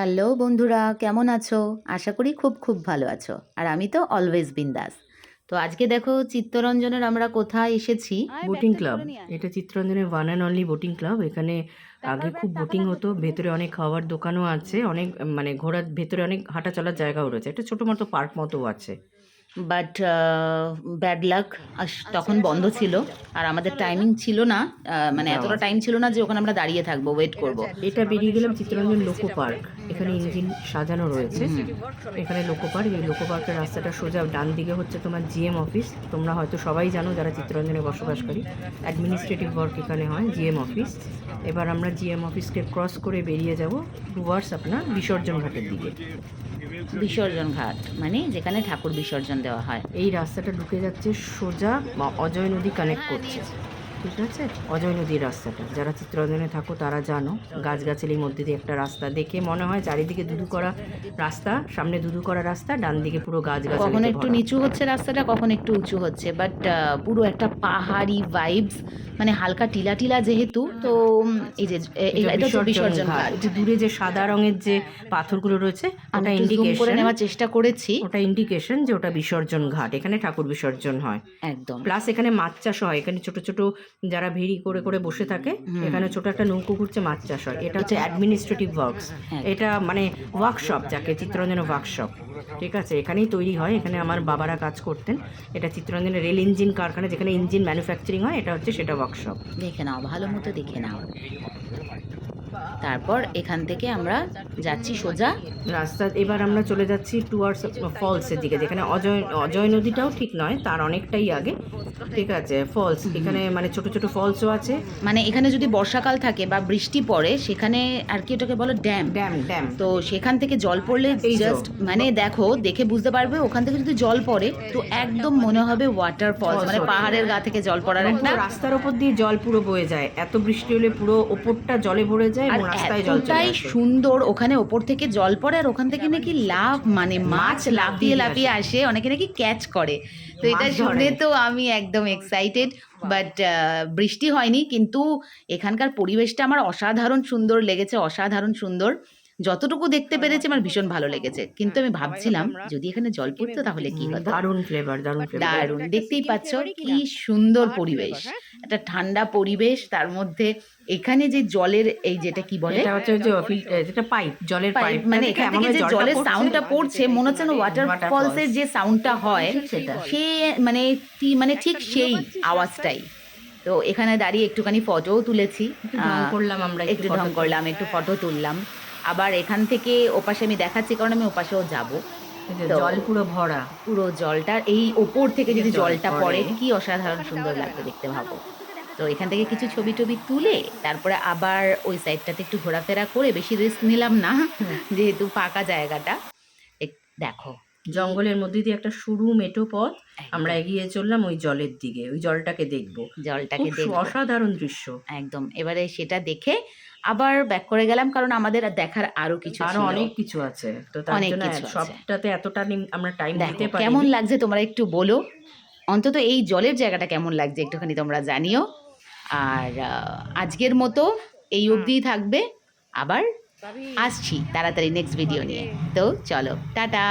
Hello বন্ধুরা কেমন আছো? আশা করি খুব খুব ভালো আছো। আর আমি তো অলওয়েজ বিন্দাস। তো আজকে দেখো চিত্তরঞ্জনের আমরা কোথায় এসেছি? বোটিং ক্লাব এটা চিত্তরঞ্জনের one and only boating club এখানে আগে খুব বোটিং হতো ভেতরে অনেক খাওয়ার দোকানও আছে অনেক মানে ঘোরার ভেতরে অনেক হাঁটা চলার জায়গাও রয়েছে। একটা ছোটো মতো পার্ক মতো আছে। বাট ব্যাড লাক তখন বন্ধ ছিল। আর আমাদের টাইমিং ছিল না মানে এতটা টাইম ছিল না যে ওখানে আমরা দাঁড়িয়ে থাকব ওয়েট করব। এটা বেরিয়ে গেলাম চিত্তরঞ্জন লোকো পার্ক এখানে ইঞ্জিন সাজানো রয়েছে। এখানে লোকো পার্ক এই লোকো পার্কের রাস্তাটা সোজা ডান দিকে হচ্ছে তোমার জিএম অফিস। তোমরা হয়তো সবাই জানো যারা চিত্তরঞ্জনে বসবাসকারী। অ্যাডমিনিস্ট্রেটিভ ওয়ার্ক এখানে হয় জিএম অফিস। এবার আমরা জিএম অফিসকে ক্রস করে বেরিয়ে যাব টুয়ার্ডস আপনার বিসর্জন ঘাটের দিকে। বিসর্জন ঘাট মানে যেখানে ঠাকুর বিসর্জন দেওয়া হয়। এই রাস্তাটা ঢুকে যাচ্ছে সোজা বা অজয় নদী কানেক্ট করছে। ঠিক আছে? অজয় নদীর রাস্তাটা। যারা চিত্ররঞ্জনে থাকো তারা জানো গাছগাছালির মধ্যে দিয়ে একটা রাস্তা। দেখে মনে হয় চারিদিকে দুদু করা রাস্তা সামনে দুদু করা রাস্তা ডান দিকে পুরো গাছ গাছ কখন একটু নিচু হচ্ছে রাস্তাটা কখন একটু উঁচু হচ্ছে। বাট পুরো একটা পাহাড়ি ভাইবস মানে হালকা টিলা টিলা যেহেতু তো এই যে এটা তো বিসর্জন যে দূরে যে সাদা রঙের যে পাথরগুলো রয়েছে ওটা zoom করে নেওয়ার চেষ্টা করেছি। ওটা ইন্ডিকেশন যে ওটা বিসর্জন ঘাট। এখানে ঠাকুর বিসর্জন হয়। একদম। প্লাস এখানে মাছ চাষ হয়। এখানে ছোট ছোট যারা ভেরি করে করে বসে থাকে এখানে ছোট একটা নৌকো ঘুরছে মাছ চাষ হয়। এটা হচ্ছে অ্যাডমিনিস্ট্রেটিভ ওয়ার্কস। এটা মানে ওয়ার্কশপ যাকে চিত্রঞ্জনের ওয়ার্কশপ ঠিক আছে? এখানেই তৈরি হয়। এখানে আমার বাবারা কাজ করতেন। এটা চিত্তরঞ্জনের রেল ইঞ্জিন কারখানা যেখানে ইঞ্জিন ম্যানুফ্যাকচারিং হয় এটা হচ্ছে সেটা ওয়ার্কশপ দেখে নাও ভালো মতো দেখে নাও। তারপর এখান থেকে আমরা যাচ্ছি সোজা। রাস্তা এবার আমরা চলে যাচ্ছি টুয়ার্ডস ফলসের দিকে যেখানে অজয় অজয় নদীটাও ঠিক নয় তার অনেকটাই আগে। ঠিক আছে ফলস এখানে মানে ছোট ছোট ফলসও আছে। মানে এখানে যদি বর্ষাকাল থাকে বা বৃষ্টি পড়ে সেখানে আর কি ওটাকে বলো ড্যাম ড্যাম ড্যাম তো সেখান থেকে জল পড়লে জাস্ট মানে দেখো দেখে বুঝতে পারবে ওখান থেকে যদি জল পড়ে তো একদম মনে হবে ওয়াটার ফলস মানে পাহাড়ের গা থেকে জল পড়ার একটা রাস্তার ওপর দিয়ে জল পুরো বয়ে যায়। এত বৃষ্টি হলে পুরো ওপরটা জলে ভরে যায় আর এবং রাস্তায় জল চলে সুন্দর ওখানে ওপর থেকে জল পড়ে আর ওখান থেকে নাকি লাভ মানে মাছ লাফিয়ে লাফিয়ে আসে। অনেকে নাকি ক্যাচ করে। তো এটা শুনে তো আমি একদম এক্সাইটেড বাট বৃষ্টি হয়নি কিন্তু এখানকার পরিবেশটা আমার অসাধারণ সুন্দর লেগেছে অসাধারণ সুন্দর। যতটুকু দেখতে পেরেছি আমার ভীষণ ভালো লেগেছে। কিন্তু আমি ভাবছিলাম যদি এখানে জল পড়তো তাহলে কি হতো দারুণ ফ্লেভার দারুণ দারুণ। দেখতেই পাচ্ছ কি সুন্দর পরিবেশ। একটা ঠান্ডা পরিবেশ তার মধ্যে এখানে যে জলের এই যেটা কি বলে? এটা হচ্ছে যে যেটা পাইপ জলের পাইপ মানে এখান থেকে যে জলের সাউন্ডটা পড়ছে মনে হচ্ছে না ওয়াটার ফলস এর যে সাউন্ডটা হয় সেটা। সে মানে মানে ঠিক সেই আওয়াজটাই। তো এখানে দাঁড়িয়ে একটুখানি ফটোও তুলেছি। আহ, করলাম আমরা একটু ঢং করলাম একটু ফটো তুললাম। আবার এখান থেকে ওপাশে আমি দেখাচ্ছি কারণ আমি ওপাশেও যাব। জল পুরো ভরা। পুরো জলটা এই ওপর থেকে যদি জলটা পড়ে। কি অসাধারণ সুন্দর লাগবে দেখতে ভাবো। তো এখান থেকে কিছু ছবি টবি তুলে তারপরে আবার ওই সাইডটাতে একটু ঘোরাফেরা করে বেশি রিস্ক নিলাম না যেহেতু ফাঁকা জায়গাটা। দেখো। জঙ্গলের মধ্যে দিয়ে একটা সরু মেটো পথ আমরা এগিয়ে চললাম ওই জলের দিকে ওই জলটাকে দেখব। জলটাকে অসাধারণ দৃশ্য। একদম। এবারে সেটা দেখে আবার ব্যাক করে গেলাম কারণ আমাদের দেখার আরও কিছু আরও অনেক কিছু আছে। তো তার জন্য। সবটাতে এতটা আমরা টাইম দিতে পারি কেমন লাগছে তোমরা একটু বলো। অন্তত এই জলের জায়গাটা কেমন লাগছে একটুখানি তোমরা জানিও। আর আজকের মতো এই অবধিই থাকবে। আবার আসছি তাড়াতাড়ি নেক্সট ভিডিও নিয়ে। তো চলো টাটা।